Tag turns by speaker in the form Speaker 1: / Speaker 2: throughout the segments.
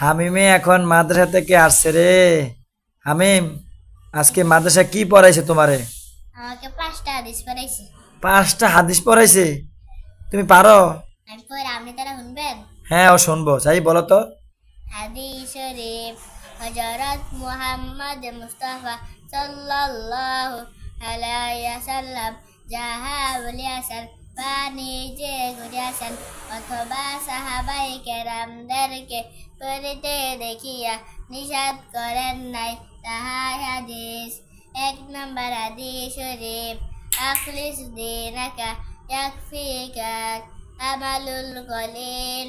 Speaker 1: হামিমে এখন মাদ্রাসা থেকে আসছে রে। হামিম আজকে মাদ্রাসা কি পড়াইছে তোমারে?
Speaker 2: আমাকে পাঁচটা হাদিস পড়াইছে।
Speaker 1: পাঁচটা হাদিস পড়াইছে? তুমি পারো?
Speaker 2: আমি পরে আপনি তারা শুনবেন?
Speaker 1: হ্যাঁ ও শুনব। চাই বলো তো।
Speaker 2: হাদিস শরীফ হজরত মুহাম্মদ মুস্তাফা সাল্লাল্লাহু আলাইহি সাল্লাম যাহা বলিয়াছেন পানি যে ঘুরিয়াছেন অথবা সাহাবাই কেরামদেরকে পড়িতে দেখিয়া নিষাদ করেন নাই। তাহা হাদিস, এক নম্বর হাদিস শরীফ, আখলিস দিনাকা আমালুল কলিল।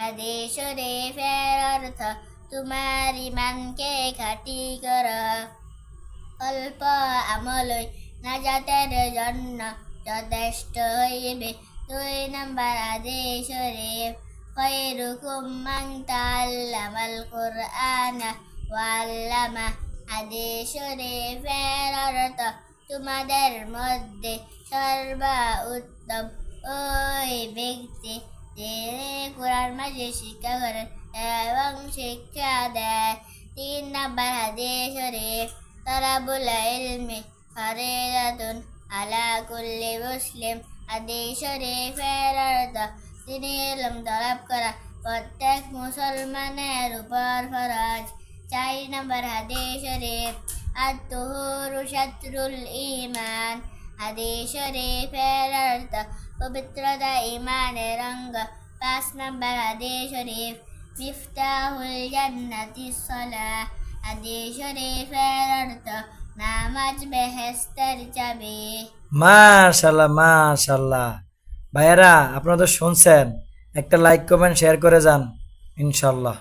Speaker 2: হাদিস শরীফের অর্থ, তোমার ইমানকে খাটি কর। অল্প আমলই নাজাতের জন্য যথেষ্ট হইবে। দুই নম্বর আদেশ শরীফ খৈরুকুম মান তাআল্লামাল কুরআনা ওয়া আল্লামা হাদিস শরীফের অর্থ তোমাদের মধ্যে সর্বা উত্তম ওই ব্যক্তি যিনি কোরআন মাঝে শিক্ষা করেন এবং শিক্ষা দেয় তিন নাম্বার হাদিস শরীফ তরাবুল ইলমি ফরিদাতুন আলা কুল্লি মুসলিম হাদিস শরীফের অর্থ তিনি ইলম তলব করা। প্রত্যেক মুসলমানের উপর ফরজ। চার নম্বর হাদিস শরীফ আত্মহুরু শত্রুল ইমান হাদিস শরীফের অর্থ পবিত্রতা ইমানের অঙ্গ। পাঁচ নম্বর হাদিস শরীফ মিফতাহুল জান্নাতি সলাহ। হাদিস শরীফের অর্থ নামাজ বেহেস্তের যাবে।
Speaker 1: মাশাল্লাহ মাশাল্লাহ। ভাইয়েরা, আপনারা তো শুনছেন। একটা লাইক কমেন্ট শেয়ার করে যান, ইনশাল্লাহ।